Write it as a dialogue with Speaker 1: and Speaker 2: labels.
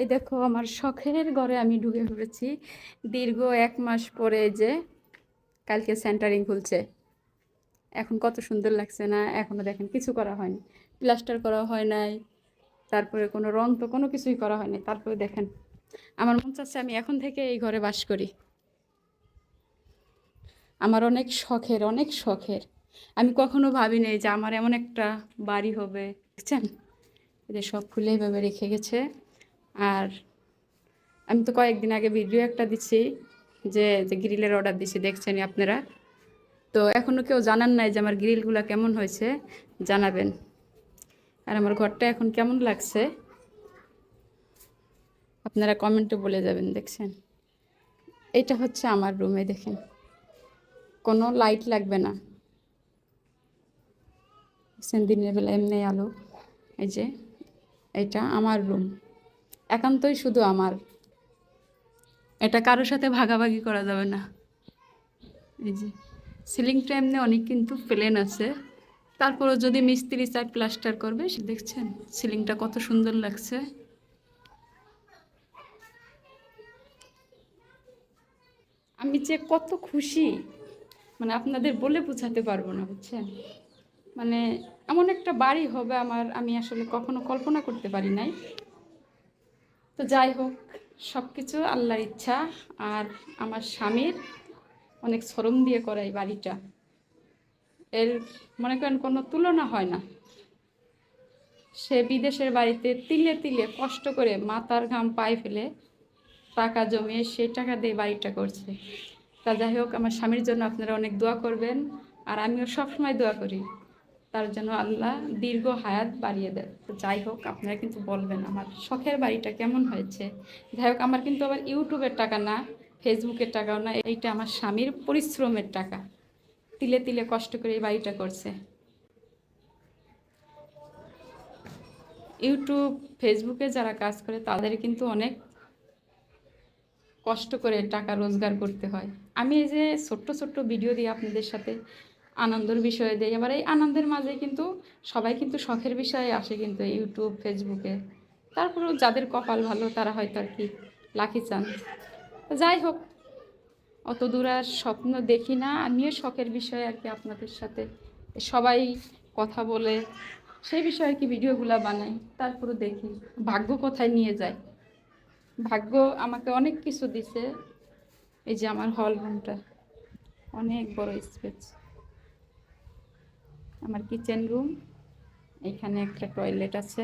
Speaker 1: এই দেখো আমার শখের ঘরে আমি ঢুকে পড়েছি। দীর্ঘ এক মাস পরে যে কালকে সেন্টারিং খুলছে। এখন কত সুন্দর লাগছে না, এখনও দেখেন কিছু করা হয়নি। প্লাস্টার করা হয় নাই, তারপরে কোনো রং তো কোনো কিছুই করা হয়নি। তারপরে দেখেন, আমার মন চাচ্ছে আমি এখন থেকে এই ঘরে বাস করি। আমার অনেক শখের অনেক শখের। আমি কখনো ভাবি ভাবিনি যে আমার এমন একটা বাড়ি হবে। এই যে সব খুলে এভাবে রেখে গেছে। আর আমি তো কয়েকদিন আগে ভিডিও একটা দিচ্ছি যে যে গ্রিলের অর্ডার দিছি দেখছেন আপনারা? তো এখনও কেউ জানান নাই যে আমার গ্রিলগুলো কেমন হয়েছে, জানাবেন। আর আমার ঘরটা এখন কেমন লাগছে? আপনারা কমেন্টে বলে যাবেন, দেখছেন? এটা হচ্ছে আমার রুমে দেখেন। কোনো লাইট লাগবে না। দিনের বেলা এমনি আলো। এই যে, এটা আমার রুম একান্তই শুধু আমার। এটা কারোর সাথে ভাগাভাগি করা যাবে না। এই যে সিলিংটা এমনি অনেক কিন্তু প্লেন আছে। তারপরও যদি মিস্ত্রি চাই প্লাস্টার করবে দেখছেন সিলিংটা কত সুন্দর লাগছে। আমি যে কত খুশি মানে আপনাদের বলে বোঝাতে পারব না, বুঝছেন? মানে এমন একটা বাড়ি হবে আমার, আমি আসলে কখনো কল্পনা করতে পারি নাই। তো যাই হোক সব কিছু আল্লাহর ইচ্ছা আর আমার স্বামীর অনেক শ্রম দিয়ে করা এই বাড়িটা। এর মনে করেন কোনো তুলনা হয় না। সে বিদেশের বাড়িতে তিলে তিলে কষ্ট করে মাথার ঘাম পায়ে ফেলে টাকা জমিয়ে সেই টাকা দিয়ে বাড়িটা করছে। তা যাই হোক, আমার স্বামীর জন্য আপনারা অনেক দোয়া করবেন আর আমিও সবসময় দোয়া করি। তার জন্য আল্লাহ দীর্ঘ হায়াত বাড়িয়ে দেয় তো যাই হোক, আপনারা কিন্তু বলবেন আমার শখের বাড়িটা কেমন হয়েছে? যাই হোক, আমার কিন্তু আবার ইউটিউবের টাকা না, ফেসবুকের টাকাও না, এইটা আমার স্বামীর পরিশ্রমের টাকা। তিলে তিলে কষ্ট করে এই বাড়িটা করছে। ইউটিউব, ফেসবুকে যারা কাজ করে, তাদের কিন্তু অনেক কষ্ট করে টাকা রোজগার করতে হয়। আমি এই যে ছোট্ট ছোট্ট ভিডিও দিই আপনাদের সাথে আনন্দের বিষয়ে দিই। আবার এই আনন্দের মাঝে কিন্তু সবাই কিন্তু শখের বিষয়ে আসে কিন্তু ইউটিউব ফেসবুকে তারপরেও যাদের কপাল ভালো, তারা হয়তো আর কি লাখি চান। যাই হোক, অত দূর আর স্বপ্ন দেখি না। আমিও শখের বিষয়ে আর কি আপনাদের সাথে সবাই কথা বলে, সেই বিষয়ে আর কি ভিডিওগুলো বানাই। তারপরে দেখি, ভাগ্য কোথায় নিয়ে যায়। ভাগ্য আমাকে অনেক কিছু দিছে। এই যে আমার হল রুমটা অনেক বড় স্পেস আমার কিচেন রুম এখানে একটা টয়লেট আছে।